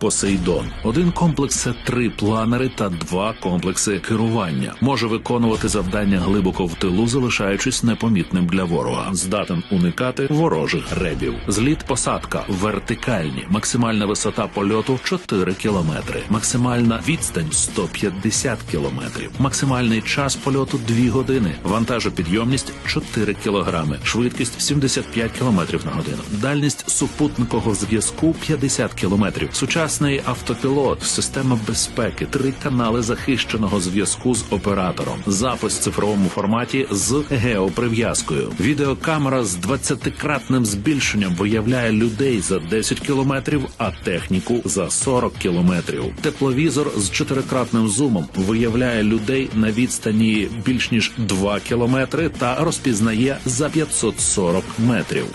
Посейдон. Один комплекс це три планери та два комплекси керування. Може виконувати завдання глибоко в тилу, залишаючись непомітним для ворога. Здатен уникати ворожих ребів. Зліт посадка вертикальні. Максимальна висота польоту 4 кілометри. Максимальна відстань 150 кілометрів. Максимальний час польоту 2 години. Вантажопідйомність 4 кілограми. Швидкість 75 кілометрів на годину. Дальність супутникового зв'язку 50 кілометрів. Сучасний автопілот, система безпеки, три канали захищеного зв'язку з оператором. Запис в цифровому форматі з геоприв'язкою. Відеокамера з 20-кратним збільшенням виявляє людей за 10 кілометрів, а техніку за 40 кілометрів. Тепловізор з чотирикратним зумом виявляє людей на відстані більш ніж 2 кілометри та розпізнає за 540 метрів.